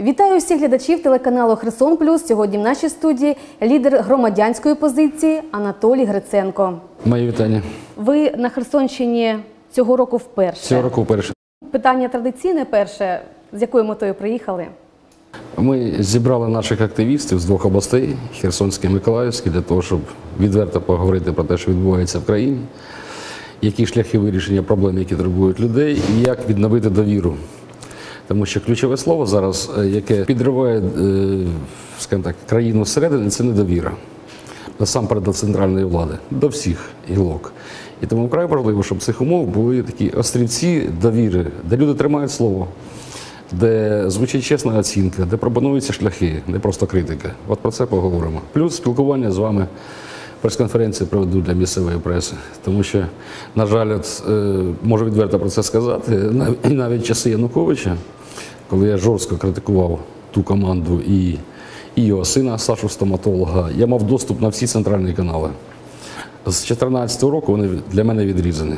Вітаю всіх глядачів телеканалу Херсон Плюс. Сьогодні в нашій студії лідер громадянської позиції Анатолій Гриценко. Мої вітання. Ви на Херсонщині цього року вперше. Цього року вперше. Питання традиційне перше. З якою метою приїхали? Ми зібрали наших активістів з двох областей Херсонської і Миколаївської, для того, щоб відверто поговорити про те, що відбувається в країні, які шляхи вирішення проблем, які турбують людей, і як відновити довіру. Тому що ключове слово зараз, е, яке підриває е, скажімо так, країну зсередини, це недовіра. Насамперед до центральної влади, до всіх гілок. І тому вкрай важливо, щоб цих умов були такі острівці довіри, де люди тримають слово, де звучить чесна оцінка, де пропонуються шляхи, не просто критика. От про це поговоримо. Плюс спілкування з вами. Прес-конференції проведу для місцевої преси, тому що, на жаль, от, е, можу відверто про це сказати, навіть часи Януковича, коли я жорстко критикував ту команду і, і його сина, Сашу стоматолога, я мав доступ на всі центральні канали. З 2014 року вони для мене відрізані.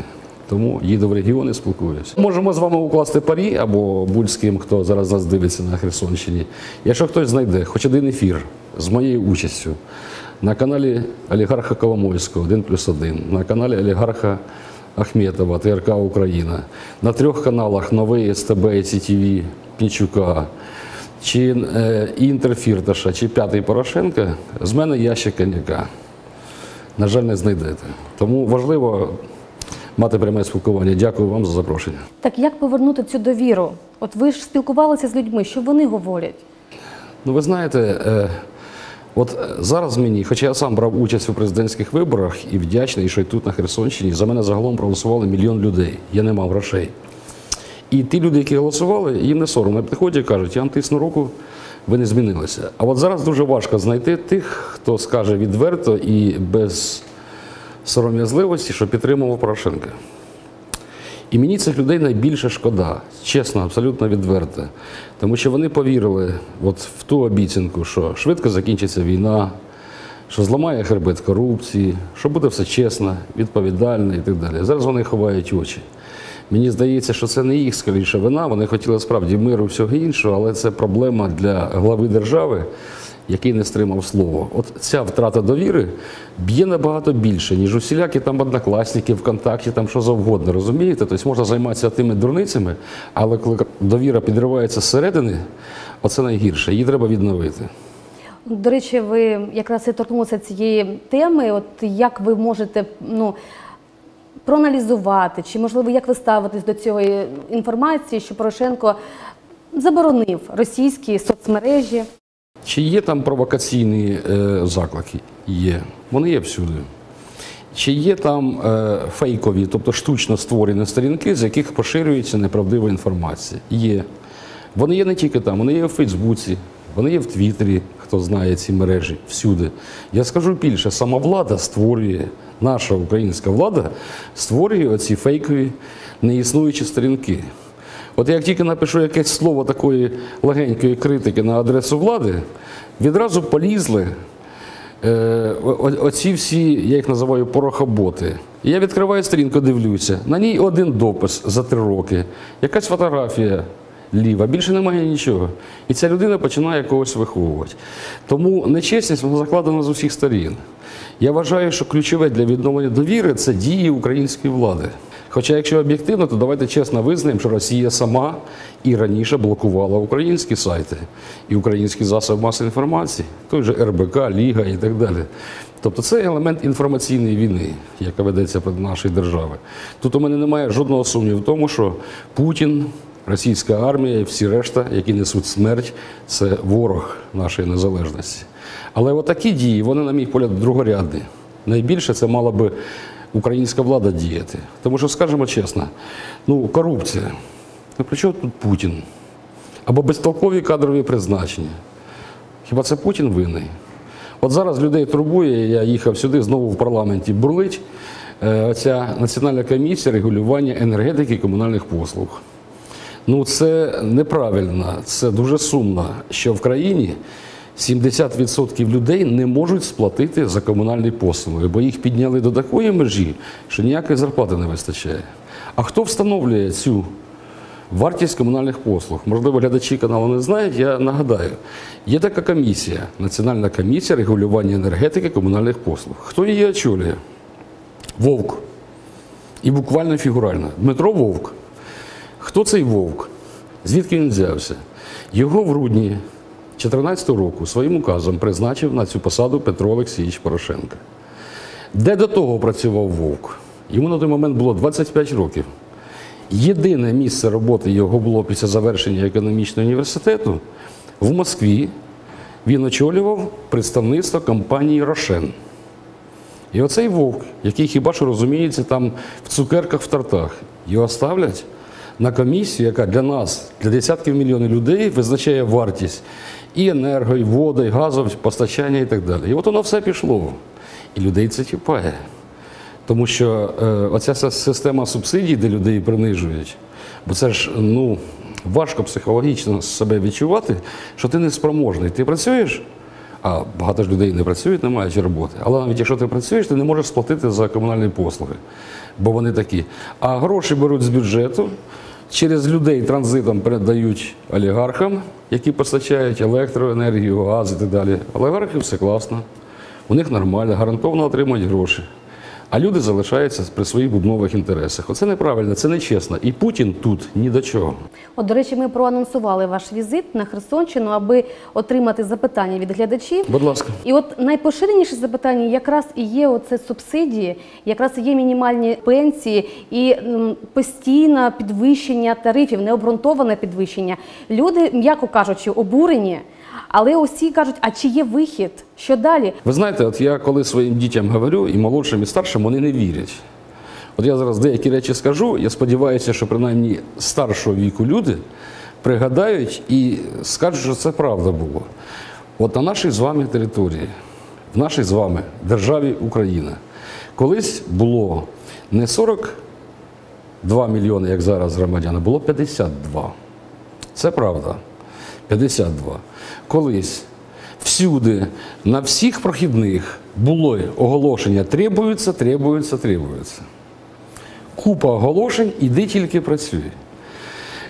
Тому їду в регіони, спілкуюся. Можемо з вами укласти парі або будь з ким, хто зараз нас дивиться на Херсонщині. Якщо хтось знайде хоч один ефір з моєю участю на каналі олігарха Коломойського 1 плюс 1, на каналі олігарха Ахметова, ТРК Україна, на трьох каналах Новий СТБ і Пінчука, чи е, Інтер Фірташа, чи п'ятий Порошенка, з мене ящик коньяка на жаль, не знайдете. Тому важливо мати пряме спілкування. Дякую вам за запрошення. Так як повернути цю довіру? От ви ж спілкувалися з людьми, що вони говорять? Ну, ви знаєте, е, от е, зараз мені, хоча я сам брав участь у президентських виборах і вдячний, що й тут на Херсонщині, за мене загалом проголосували мільйон людей. Я не мав грошей. І ті люди, які голосували, їм не соромно. Приходять і кажуть, я вам руку, ви не змінилися. А от зараз дуже важко знайти тих, хто скаже відверто і без сором'язливості, що підтримував Порошенка. І мені цих людей найбільше шкода, чесно, абсолютно відверто. Тому що вони повірили от в ту обіцянку, що швидко закінчиться війна, що зламає хребет корупції, що буде все чесно, відповідально і так далі. Зараз вони ховають очі. Мені здається, що це не їх скоріше вина. Вони хотіли справді миру всього іншого, але це проблема для глави держави, який не стримав слово. От ця втрата довіри б'є набагато більше, ніж усілякі там однокласники, ВКонтакті, там що завгодно. Розумієте? Тобто можна займатися тими дурницями, але коли довіра підривається зсередини, оце найгірше. Її треба відновити. До речі, ви якраз і торкнулися цієї теми. От як ви можете ну, проаналізувати, чи можливо як ви ставитесь до цієї інформації, що Порошенко заборонив російські соцмережі? Чи є там провокаційні е, заклики? Є. Вони є всюди. Чи є там е, фейкові, тобто штучно створені сторінки, з яких поширюється неправдива інформація? Є. Вони є не тільки там, вони є в Фейсбуці, вони є в Твіттері, хто знає ці мережі, всюди. Я скажу більше, сама влада створює, наша українська влада створює оці фейкові неіснуючі сторінки. От як тільки напишу якесь слово такої легенької критики на адресу влади, відразу полізли е, оці всі, я їх називаю порохоботи. І Я відкриваю сторінку, дивлюся. На ній один допис за три роки, якась фотографія ліва, більше немає нічого. І ця людина починає когось виховувати. Тому нечесність вона закладена з усіх сторін. Я вважаю, що ключове для відновлення довіри це дії української влади. Хоча, якщо об'єктивно, то давайте чесно визнаємо, що Росія сама і раніше блокувала українські сайти і українські засоби масової інформації, той же РБК, Ліга і так далі. Тобто це елемент інформаційної війни, яка ведеться проти нашої держави. Тут у мене немає жодного сумніву в тому, що Путін, російська армія і всі решта, які несуть смерть, це ворог нашої незалежності. Але отакі дії, вони, на мій погляд, другорядні. Найбільше це мала би українська влада діяти. Тому що, скажімо чесно, ну, корупція. Ну, при чому тут Путін? Або безтолкові кадрові призначення. Хіба це Путін винний? От зараз людей турбує, я їхав сюди, знову в парламенті бурлить е, оця Національна комісія регулювання енергетики і комунальних послуг. Ну, це неправильно, це дуже сумно, що в країні 70% людей не можуть сплатити за комунальні послуги, бо їх підняли до такої межі, що ніякої зарплати не вистачає. А хто встановлює цю Вартість комунальних послуг. Можливо, глядачі каналу не знають, я нагадаю. Є така комісія, Національна комісія регулювання енергетики комунальних послуг. Хто її очолює? Вовк. І буквально фігурально. Дмитро Вовк. Хто цей вовк? Звідки він взявся? Його в грудні 2014 року своїм указом призначив на цю посаду Петро Олексійович Порошенко. Де до того працював Вовк? Йому на той момент було 25 років. Єдине місце роботи його було після завершення економічного університету в Москві. Він очолював представництво компанії Рошен. І оцей вовк, який хіба що розуміється там в цукерках в тортах, його ставлять на комісію, яка для нас, для десятків мільйонів людей, визначає вартість і енерго, і води, і газу, постачання і так далі. І от воно все пішло. І людей це чіпає. Тому що е, оця система субсидій, де людей принижують, бо це ж ну, важко психологічно себе відчувати, що ти неспроможний. Ти працюєш, а багато ж людей не працюють, не маючи роботи. Але навіть якщо ти працюєш, ти не можеш сплатити за комунальні послуги, бо вони такі. А гроші беруть з бюджету, через людей транзитом передають олігархам, які постачають електроенергію, газ і так далі. Олігархи все класно, у них нормально, гарантовано отримують гроші. А люди залишаються при своїх бубнових інтересах. Оце неправильно, це нечесно. І Путін тут ні до чого. От, до речі, ми проанонсували ваш візит на Херсонщину, аби отримати запитання від глядачів. Будь ласка. І от найпоширеніше запитання якраз і є оце субсидії, якраз і є мінімальні пенсії і постійне підвищення тарифів, необґрунтоване підвищення. Люди, м'яко кажучи, обурені, але усі кажуть, а чи є вихід? Що далі? Ви знаєте, от я коли своїм дітям говорю, і молодшим, і старшим, вони не вірять. От я зараз деякі речі скажу, я сподіваюся, що принаймні старшого віку люди пригадають і скажуть, що це правда було. От на нашій з вами території, в нашій з вами державі Україна, колись було не 42 мільйони, як зараз громадян, було 52. Це правда. 52. Колись всюди, на всіх прохідних було оголошення требується, требується, требується. Купа оголошень, іди тільки працюй.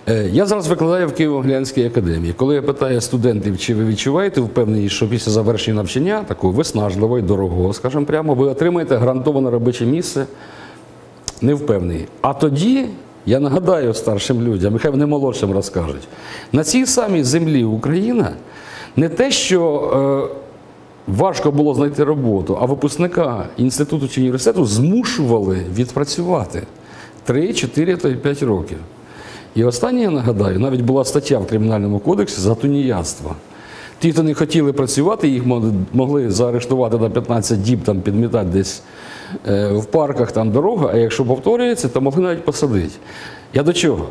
Е, Я зараз викладаю в Києво-Глянській академії. Коли я питаю студентів, чи ви відчуваєте впевненість, що після завершення навчання, такого виснажливого і дорогого, скажімо прямо, ви отримаєте гарантоване робоче місце, не впевнений. А тоді я нагадаю старшим людям, хай вони молодшим розкажуть, на цій самій землі Україна не те, що е, важко було знайти роботу, а випускника інституту чи університету змушували відпрацювати 3, 4 та 5 років. І останнє я нагадаю, навіть була стаття в Кримінальному кодексі за тунеядство. Ті, хто не хотіли працювати, їх могли заарештувати на 15 діб, там підмітати десь в парках там дорога, а якщо повторюється, то могли навіть посадити. Я до чого?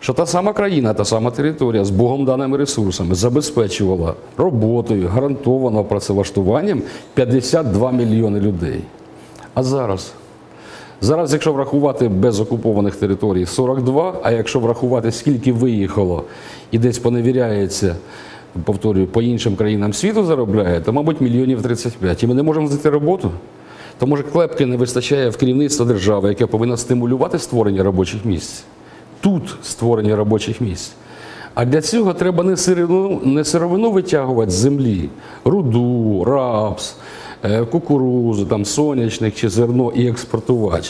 Що та сама країна, та сама територія з Богом даними ресурсами забезпечувала роботою, гарантовано працевлаштуванням 52 мільйони людей. А зараз? Зараз, якщо врахувати без окупованих територій 42, а якщо врахувати, скільки виїхало і десь поневіряється, повторюю, по іншим країнам світу заробляє, то, мабуть, мільйонів 35. І ми не можемо знайти роботу. То може клепки не вистачає в керівництва держави, яке повинно стимулювати створення робочих місць. Тут створення робочих місць. А для цього треба не сировину, не сировину витягувати з землі, руду, рапс, е, кукурузу, там, сонячник чи зерно і експортувати.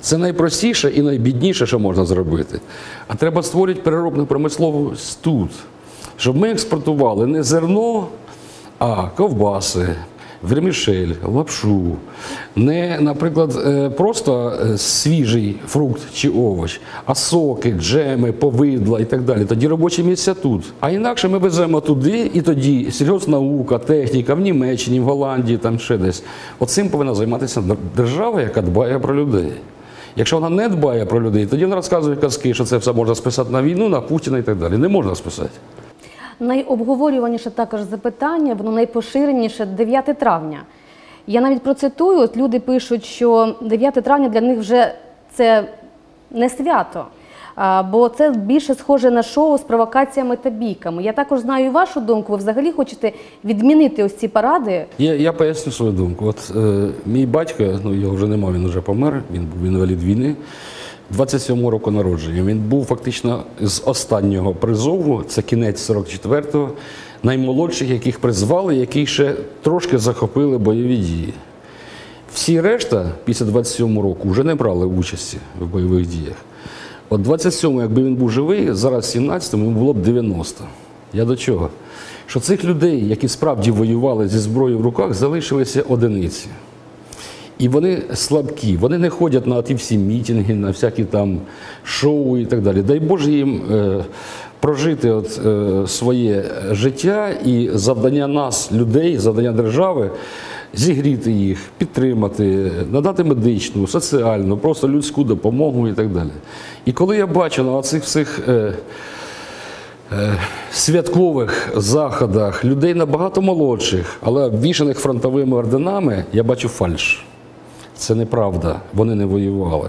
Це найпростіше і найбідніше, що можна зробити. А треба створити переробну промисловість тут, щоб ми експортували не зерно, а ковбаси, вермішель, лапшу. Не, наприклад, е, просто е, свіжий фрукт чи овоч, а соки, джеми, повидла і так далі. Тоді робочі місця тут. А інакше ми веземо туди, і тоді сільгоспнаука, техніка в Німеччині, в Голландії, там ще десь. Оцим повинна займатися держава, яка дбає про людей. Якщо вона не дбає про людей, тоді вона розказує казки, що це все можна списати на війну, на Путіна і так далі. Не можна списати. Найобговорюваніше також запитання, воно найпоширеніше 9 травня. Я навіть процитую, люди пишуть, що 9 травня для них вже це не свято, бо це більше схоже на шоу з провокаціями та бійками. Я також знаю вашу думку. Ви взагалі хочете відмінити ось ці паради. Я, я поясню свою думку. От е, мій батько, ну його вже нема, він вже помер, він був інвалід війни. 27 року народження. Він був фактично з останнього призову, це кінець 44-го, наймолодших, яких призвали, які ще трошки захопили бойові дії. Всі решта після 27 року вже не брали участі в бойових діях. От 27-му, якби він був живий, зараз 17-му йому було б 90. Я до чого? Що цих людей, які справді воювали зі зброєю в руках, залишилися одиниці. І вони слабкі, вони не ходять на ті всі мітинги, на всякі там шоу і так далі. Дай Боже їм е, прожити от, е, своє життя і завдання нас, людей, завдання держави, зігріти їх, підтримати, надати медичну, соціальну, просто людську допомогу і так далі. І коли я бачу на цих всіх. Е, е, святкових заходах людей набагато молодших, але обвішаних фронтовими орденами, я бачу фальш. Це неправда, вони не воювали.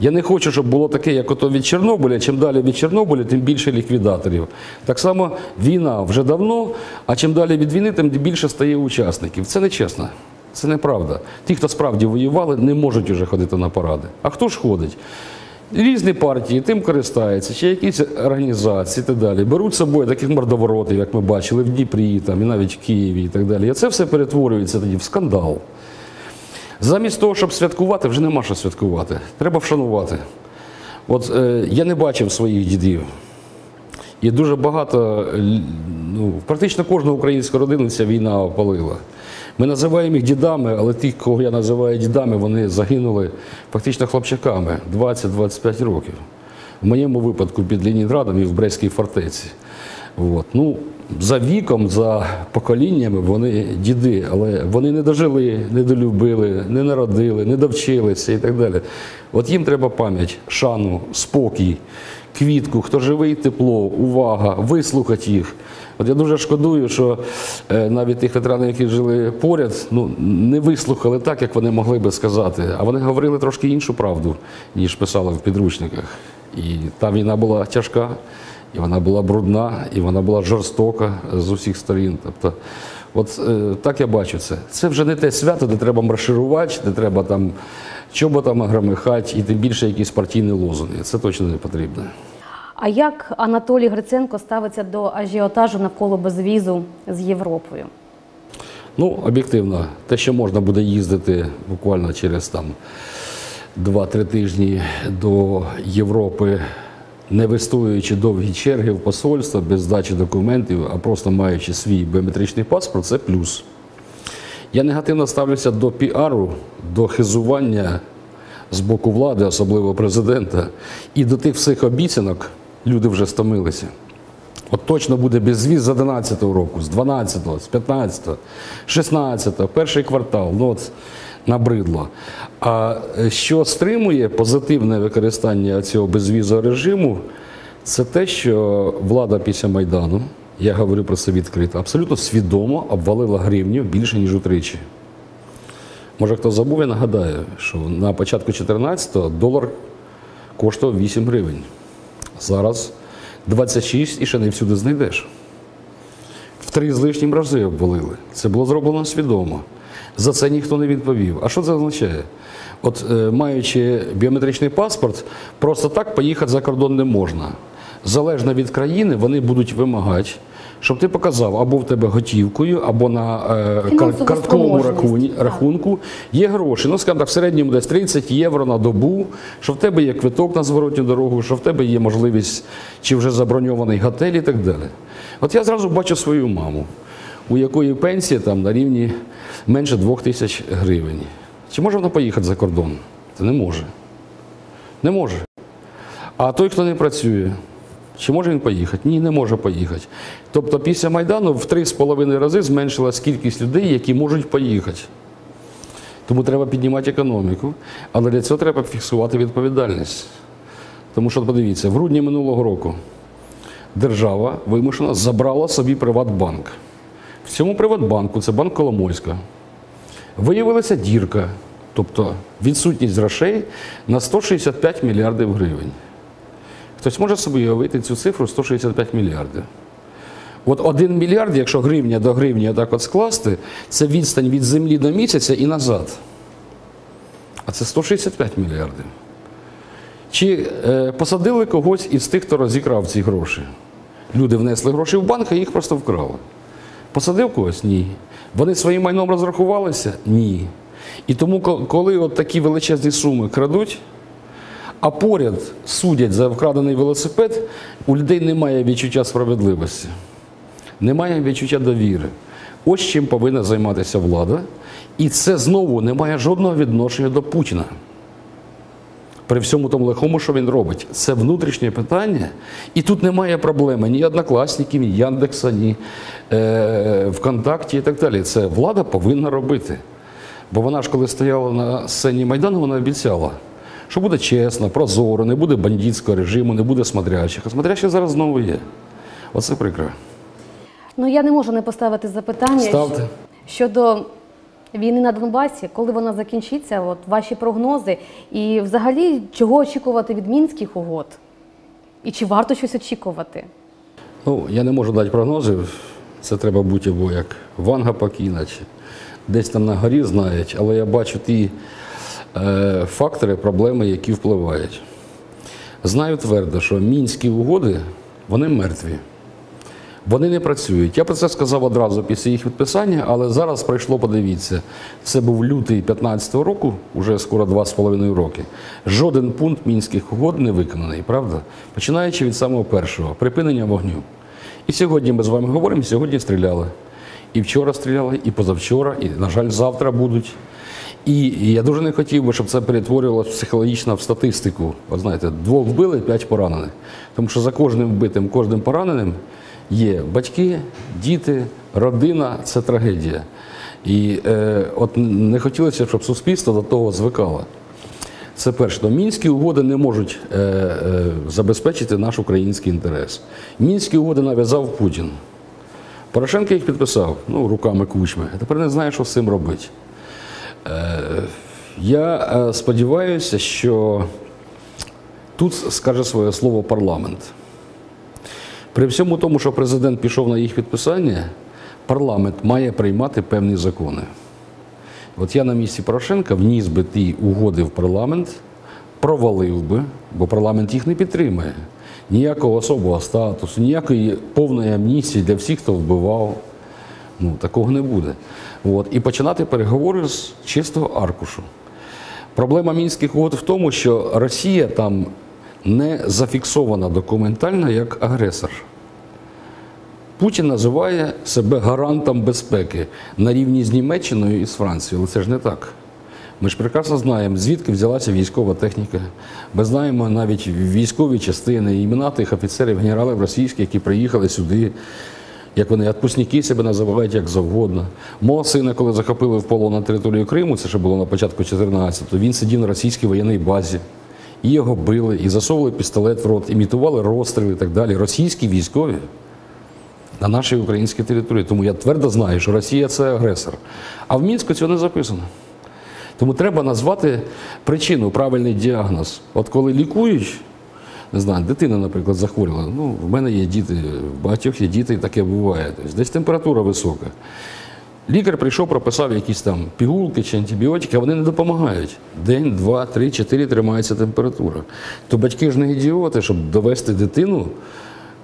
Я не хочу, щоб було таке, як ото від Чорнобиля. Чим далі від Чорнобиля, тим більше ліквідаторів. Так само війна вже давно, а чим далі від війни, тим більше стає учасників. Це не чесно. Це неправда. Ті, хто справді воювали, не можуть уже ходити на паради. А хто ж ходить? Різні партії тим користаються, чи якісь організації і так далі. Беруть з собою таких мордоворотів, як ми бачили в Дніпрі, там, і навіть в Києві і так далі. І це все перетворюється тоді в скандал. Замість того, щоб святкувати, вже нема що святкувати. Треба вшанувати. От е, я не бачив своїх дідів. І дуже багато, ну, практично кожну українську родину ця війна опалила. Ми називаємо їх дідами, але ті, кого я називаю дідами, вони загинули фактично хлопчаками 20-25 років. В моєму випадку під Ленінградом і в Брестській фортеці. От. Ну, за віком, за поколіннями вони діди, але вони не дожили, не долюбили, не народили, не довчилися і так далі. От їм треба пам'ять, шану, спокій, квітку, хто живий, тепло, увага, вислухати їх. От я дуже шкодую, що е, навіть тих ветеранів, які жили поряд, ну не вислухали так, як вони могли би сказати. А вони говорили трошки іншу правду, ніж писали в підручниках. І та війна була тяжка, і вона була брудна, і вона була жорстока з усіх сторін. Тобто, от е, так я бачу це. Це вже не те свято, де треба марширувати, де треба там чоботами громихати, і тим більше якісь партійні лозунги. Це точно не потрібно. А як Анатолій Гриценко ставиться до ажіотажу навколо безвізу з Європою? Ну, об'єктивно, те, що можна буде їздити буквально через там 2-3 тижні до Європи, не вистоюючи довгі черги в посольство, без здачі документів, а просто маючи свій біометричний паспорт, це плюс. Я негативно ставлюся до піару, до хизування з боку влади, особливо президента, і до тих всіх обіцянок люди вже стомилися. От точно буде безвіз з 11-го року, з 12-го, з 15-го, 16-го, перший квартал. Ну от набридло. А е, що стримує позитивне використання цього безвізового режиму, це те, що влада після Майдану, я говорю про це відкрито, абсолютно свідомо обвалила гривню більше, ніж утричі. Може, хто забув, я нагадаю, що на початку 14-го долар коштував 8 гривень. Зараз 26 і ще не всюди знайдеш. В три з лишнім рази обвалили. Це було зроблено свідомо. За це ніхто не відповів. А що це означає? От е, маючи біометричний паспорт, просто так поїхати за кордон не можна. Залежно від країни, вони будуть вимагати, щоб ти показав або в тебе готівкою, або на е, картковому спроможність. рахунку є гроші. Ну, скажімо так, в середньому десь 30 євро на добу, що в тебе є квиток на зворотню дорогу, що в тебе є можливість чи вже заброньований готель і так далі. От я зразу бачу свою маму, у якої пенсія там на рівні менше 2 тисяч гривень. Чи може вона поїхати за кордон? Це не може. Не може. А той, хто не працює, чи може він поїхати? Ні, не може поїхати. Тобто після Майдану в 3,5 рази зменшилась кількість людей, які можуть поїхати. Тому треба піднімати економіку, але для цього треба фіксувати відповідальність. Тому що, подивіться, в грудні минулого року держава вимушено забрала собі Приватбанк. В цьому Приватбанку, це банк Коломойська, виявилася дірка, тобто відсутність грошей на 165 мільярдів гривень. Хтось може собі уявити цю цифру 165 мільярдів. От 1 мільярд, якщо гривня до гривні так от скласти, це відстань від землі до місяця і назад. А це 165 мільярдів. Чи е, посадили когось із тих, хто розікрав ці гроші? Люди внесли гроші в банк, а їх просто вкрали. Посадив когось? Ні. Вони своїм майном розрахувалися? Ні. І тому, коли от такі величезні суми крадуть, а поряд судять за вкрадений велосипед, у людей немає відчуття справедливості, немає відчуття довіри. Ось чим повинна займатися влада. І це знову не має жодного відношення до Путіна. При всьому тому лихому, що він робить, це внутрішнє питання, і тут немає проблеми ні однокласників, ні Яндекса, ні е, ВКонтакті і так далі. Це влада повинна робити. Бо вона ж, коли стояла на сцені Майдану, вона обіцяла, що буде чесно, прозоро, не буде бандитського режиму, не буде смотрящих. А смотрящі зараз знову є. Оце прикро. Ну я не можу не поставити запитання Ставте. щодо війни на Донбасі, коли вона закінчиться, от ваші прогнози, і взагалі чого очікувати від мінських угод? І чи варто щось очікувати? Ну, я не можу дати прогнозів. Це треба бути або як Ванга чи десь там на горі знають, але я бачу ті е, фактори, проблеми, які впливають. Знаю твердо, що мінські угоди вони мертві. Вони не працюють. Я про це сказав одразу після їх підписання, але зараз пройшло, подивіться, це був лютий 2015 року, вже скоро два з половиною роки. Жоден пункт мінських угод не виконаний, правда? Починаючи від самого першого припинення вогню. І сьогодні ми з вами говоримо, сьогодні стріляли. І вчора стріляли, і позавчора, і, на жаль, завтра будуть. І, я дуже не хотів би, щоб це перетворювалося психологічно в статистику. От знаєте, двох вбили, п'ять поранених. Тому що за кожним вбитим, кожним пораненим є батьки, діти, родина це трагедія. І е, от не хотілося, щоб суспільство до того звикало. Це перше. Мінські угоди не можуть е, е, забезпечити наш український інтерес. Мінські угоди нав'язав Путін. Порошенко їх підписав ну, руками кучми. А тепер не знає, що з цим робити. Е, я е, сподіваюся, що тут скаже своє слово парламент. При всьому тому, що президент пішов на їх підписання, парламент має приймати певні закони. От я на місці Порошенка вніс би ті угоди в парламент, провалив би, бо парламент їх не підтримує. Ніякого особого статусу, ніякої повної амністії для всіх, хто вбивав. Ну, такого не буде. От. І починати переговори з чистого аркушу. Проблема мінських угод в тому, що Росія там не зафіксована документально як агресор. Путін називає себе гарантом безпеки на рівні з Німеччиною і з Францією, але це ж не так. Ми ж прекрасно знаємо, звідки взялася військова техніка. Ми знаємо навіть військові частини, імена тих офіцерів, генералів російських, які приїхали сюди, як вони відпускники себе називають як завгодно. Мого сина, коли захопили в полон на територію Криму, це ще було на початку 14-го, він сидів на російській воєнній базі. І його били, і засовували пістолет в рот, імітували розстріли і так далі. Російські військові на нашій українській території. Тому я твердо знаю, що Росія це агресор. А в Мінську цього не записано. Тому треба назвати причину, правильний діагноз. От коли лікують, не знаю, дитина, наприклад, захворіла. Ну, в мене є діти, в багатьох є діти, і таке буває. Тобто, десь температура висока. Лікар прийшов, прописав якісь там пігулки чи антибіотики, а вони не допомагають. День, два, три, чотири тримається температура. То батьки ж не ідіоти, щоб довести дитину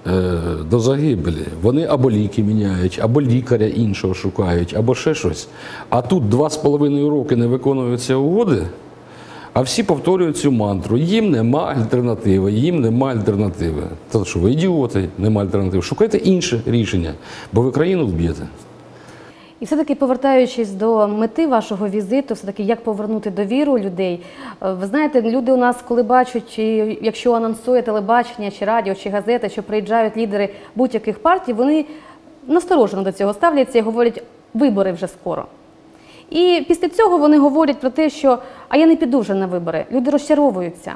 е, до загибелі. Вони або ліки міняють, або лікаря іншого шукають, або ще щось. А тут два з половиною роки не виконуються угоди, а всі повторюють цю мантру. Їм нема альтернативи, їм нема альтернативи. То що ви ідіоти, нема альтернативи. Шукайте інше рішення, бо ви країну вб'єте. І все-таки повертаючись до мети вашого візиту, все-таки як повернути довіру людей. Е, Ви знаєте, люди у нас, коли бачать, якщо анонсує телебачення, чи радіо, чи газета, що приїжджають лідери будь-яких партій, вони насторожено до цього ставляться і говорять, вибори вже скоро. І після цього вони говорять про те, що а я не піду вже на вибори. Люди розчаровуються.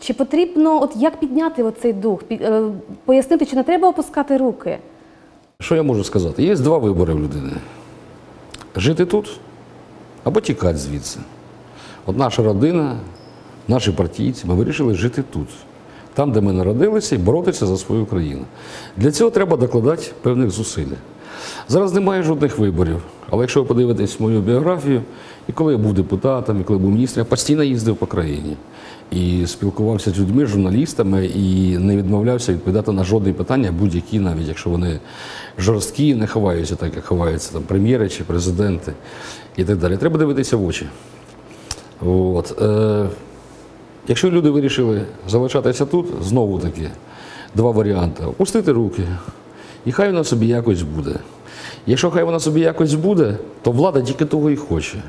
Чи потрібно, от як підняти оцей дух, е, пояснити, чи не треба опускати руки? Що я можу сказати? Є два вибори в людини: жити тут або тікати звідси. От наша родина, наші партійці, ми вирішили жити тут, там, де ми народилися, і боротися за свою країну. Для цього треба докладати певних зусиль. Зараз немає жодних виборів. Але якщо ви подивитесь мою біографію, і коли я був депутатом, і коли був міністром, я постійно їздив по країні і спілкувався з людьми, журналістами, і не відмовлявся відповідати на жодні питання, будь-які, навіть якщо вони жорсткі, не ховаються так, як ховаються там прем'єри чи президенти і так далі. Треба дивитися в очі. От. Е, якщо люди вирішили залишатися тут, знову таки, два варіанти: опустити руки, і хай вона собі якось буде. Якщо хай вона собі якось буде, то влада тільки того і хоче.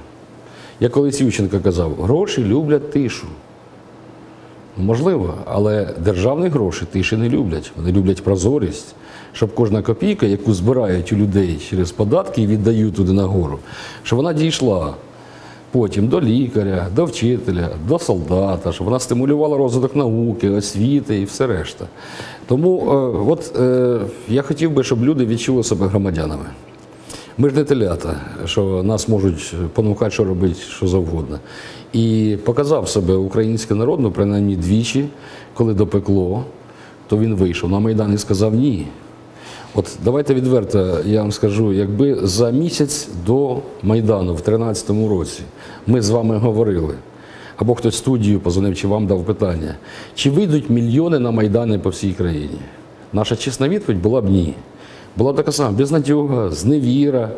Я колись Ющенко казав, гроші люблять тишу. Можливо, але державні гроші тиші не люблять. Вони люблять прозорість, щоб кожна копійка, яку збирають у людей через податки і віддають туди нагору, щоб вона дійшла потім до лікаря, до вчителя, до солдата, щоб вона стимулювала розвиток науки, освіти і все решта. Тому е, от, е, я хотів би, щоб люди відчули себе громадянами. Ми ж не телята, що нас можуть понукати, що робити, що завгодно. І показав себе український народ, ну, принаймні двічі, коли допекло, то він вийшов на Майдан і сказав ні. От давайте відверто, я вам скажу, якби за місяць до Майдану в 2013 році ми з вами говорили, або хтось студію позвонив, чи вам дав питання, чи вийдуть мільйони на Майдани по всій країні? Наша чесна відповідь була б ні. Була така сама безнадьога, зневіра.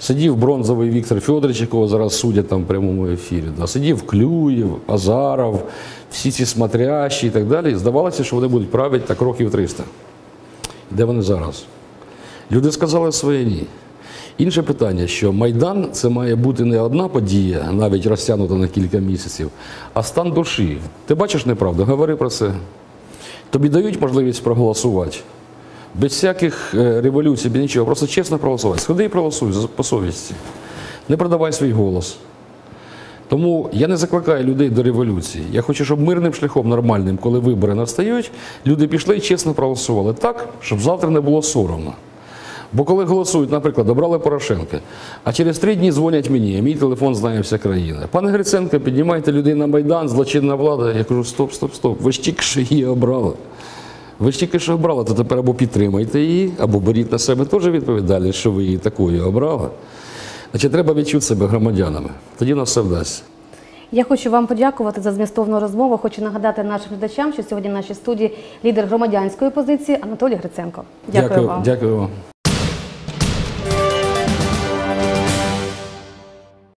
Сидів бронзовий Віктор Федорович, якого зараз судять там в прямому ефірі. Да. Сидів Клюєв, Азаров, всі ці смотрящі і так далі. Здавалося, що вони будуть правити так років 300. Де вони зараз? Люди сказали своє ні. Інше питання, що Майдан це має бути не одна подія, навіть розтягнута на кілька місяців, а стан душі. Ти бачиш неправду, говори про це. Тобі дають можливість проголосувати. Без всяких е, революцій, без нічого, просто чесно проголосувати. Сходи і проголосуй по совісті. Не продавай свій голос. Тому я не закликаю людей до революції. Я хочу, щоб мирним шляхом нормальним, коли вибори настають, люди пішли і чесно проголосували так, щоб завтра не було соромно. Бо коли голосують, наприклад, обрали Порошенка, а через три дні дзвонять мені, а мій телефон знає вся країна. Пане Гриценко, піднімайте людей на Майдан, злочинна влада. Я кажу, стоп, стоп, стоп. Ви ж тільки що її обрали. Ви ж тільки що обрали, то тепер або підтримайте її, або беріть на себе теж відповідальність, що ви її такою обрали. Значить, треба відчути себе громадянами. Тоді нас все вдасться. Я хочу вам подякувати за змістовну розмову. Хочу нагадати нашим глядачам, що сьогодні в нашій студії лідер громадянської позиції Анатолій Гриценко. Дякую, вам. Дякую вам.